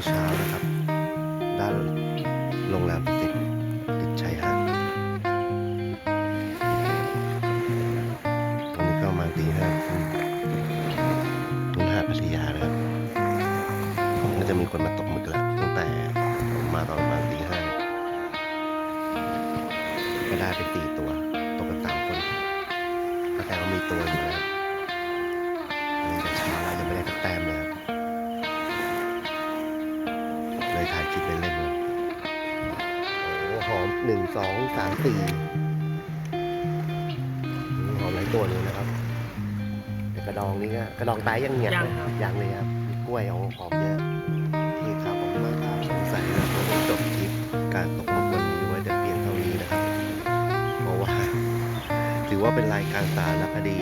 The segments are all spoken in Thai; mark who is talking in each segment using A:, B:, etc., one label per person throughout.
A: งเช้านะครับ ด้านโรงแรมติดติดชายหาดตอนนี้ก็มาตีห้านุ่นหาดพัทยานะครับก็จะมีคนมาตกหมึกแล้วตั้งแต่ผมมาตอนประมาณตีห้าก็ได้ไปสี่ตัวตกกันสามคนแต่ว่ามีตัวอยู่นะครับอันนี้แต่เช้าแล้วยังไม่ได้สักแต้มเลยครับ ถ่ายคลิปเล่นๆเลยโอ้โหหอมหนึ่งสองสามสี่อืมหอมหลายตัวเลยนะครับแต่กระดองนี่ก็กระดองตายยังเงียบ
B: ยัง
A: เลย
B: ครับ
A: ยังเลยครับมีกล้วยหอมหอมเยอะที่ครับขอบคุณมากครับสงสัยนะผมต้องจบคลิปการตกหมึกวันนี้ไว้แต่เพียงเท่านี้นะครับ เพราะว่า ถือว่าเป็นรายการสารคดี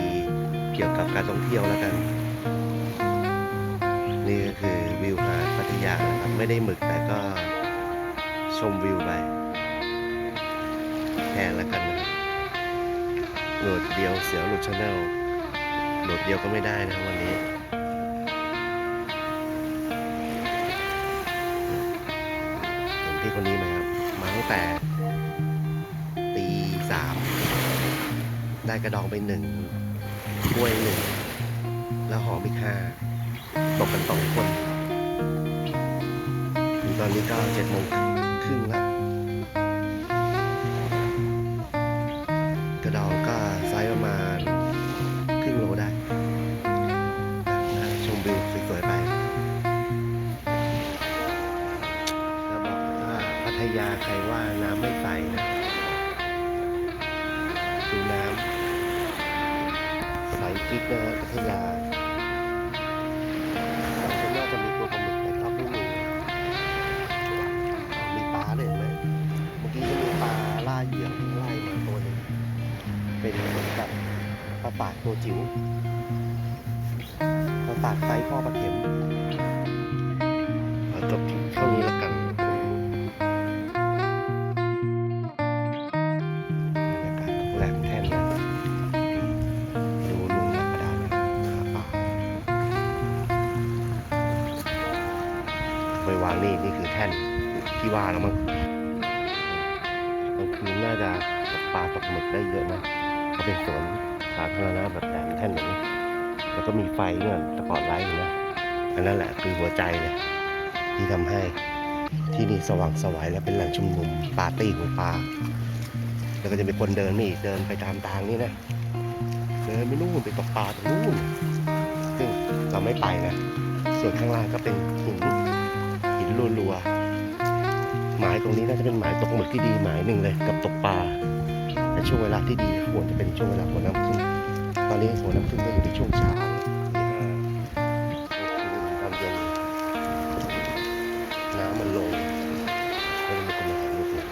A: เกี่ยวกับการท่องเที่ยวแล้วกัน นี่ก็คือวิวหาดพัทยานะครับ ไม่ได้หมึกแต่ก็ชมวิวไปแทนแล้วกันนะโหลดเดียวเสียวหลุดชาแนลโหลดเดียวก็ไม่ได้นะวันนี้เห็นพี่คนนี้ไหมครับ มาตั้งแต่ตีสามได้กระดองไปหนึ่งกล้วยหนึ่งแล้วหอมอีกห้าตกกันสองคน ตอนนี้ก็เจ็ดโมงครึ่งแล้วกระดองก็ไซส์ประมาณครึ่งโลได้นะชมวิวสวยๆไปแล้วบอกว่าพัทยาใครว่าน้ำไม่ใสนะดูน้ำใสกิ๊กนะพัทยา ตัวจิ๋วปลาปากไซส์พ่อปลาเข็มเอาจบเท่านี้แล้วกันบรรยากาศแหลมแท่นนะดูลุงนักกระดานนะหาปลาไปวางนี่นี่คือแท่นที่ว่าแล้วมั้งกลางคืนน่าจะตกปลาตกหมึกได้เยอะนะเขาเป็นสวน สาธารณะแบบแหลมแท่นแบบนี้แล้วก็มีไฟเนี่ยสปอตไลท์เห็นะอันนั้นแหละคือหัวใจเลยที่ทำให้ที่นี่สว่างไสวัยและเป็นแหล่งชุมนุมปาร์ตี้ของปลาแล้วก็จะมีคนเดินนี่เดินไปตามทางนี่นะเดินไปนู่นไปตกปลาตรงนู่นซึ่งเราไม่ไปนะส่วนข้างล่างก็เป็นหินหินรัวๆหมายตรงนี้น่าจะเป็นหมายตกหมึกที่ดีหมายหนึ่งเลยกับตกปลา ช่วงเวลาที่ดีควรจะเป็นช่วงเวลาหัวน้ำขึ้นตอนนี้หัวน้ำขึ้นก็อยู่ในช่วงเช้าตีห้าตอนเย็นน้ำมันลงก็เลยมีคนมาถ่ายรูปเนี่ย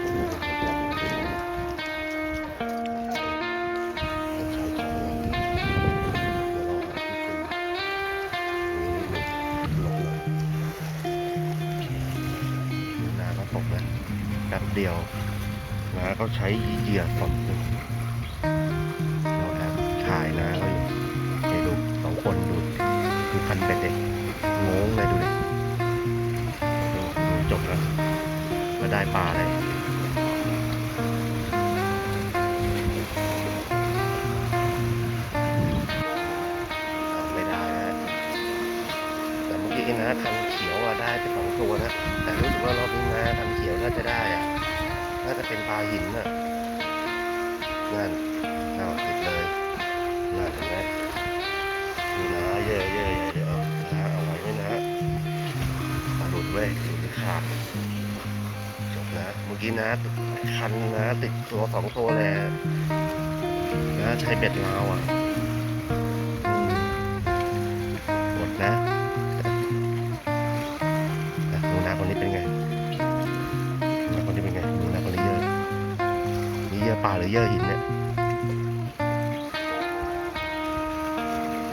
A: เดี๋ยวายของอะไรเดี๋ยวรอหาที่คุยนตกนะแป๊บเดียว นาก็ใช้เหยื่อสดเลยเราแอบถ่ายนาเขาอยู่เดี๋ยวดูสองคนดูดูคันเบ็ดเด็กงงเลยดูดิดูดูจบแล้วมาได้ปลาเลยไม่ได้นะแต่เมื่อกี้นะคันเขียวอะได้ไปสองตัวนะ แต่รู้สึกว่ารอบนี้นะคันเขียวน่าจะได้อะ น่าจะเป็นปลาหินน่ะนั่นเอาติดเลยนั่นเห็นไหมดูนะเยอะเยอะเยอะเดี๋ยวนะเอาไว้ไม่นะปลาหลุดเว้ยหลุดหรือขาดจบนะเมื่อกี้นะคันนะติดตัวสองตัวแหละนะใช้เบ็ดลาวอะ เปลาหรือเยอหินเนี่ย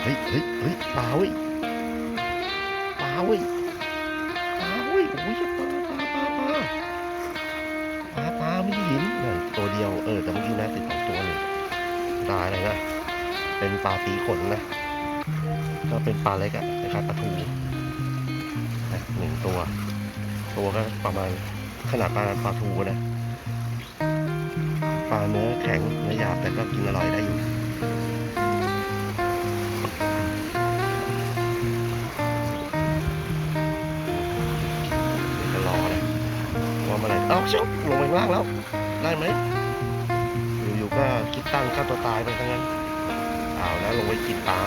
A: เฮ้ยเฮ้ยเฮ้ยปลาเว้ยปลาเว้ยปลาเว้ยโอ้ยปลาปลาปลาปลาปลาปลาไม่ใช่หินนั่นตัวเดียวเออแต่เมื่อกี้นะติดสองตัวเลยตายเลยนะเป็นปลาตีขนนะก็เป็นปลาเล็กอะคล้ายๆปลาทูหนึ่งตัว ตัวก็ประมาณขนาดปลาปลาทูนะ ปลาเนื้อแข็งเนื้อหยาบแต่ก็กินอร่อยได้อยู่จะรอเลยว่าเมื่อไหร่เอ้าชุบลงไปล่างแล้ว ได้ไหมอยู่ๆก็คิดตั้งฆ่าตัวตายไปทั้งนั้นเอาแล้วลงไปกินปลา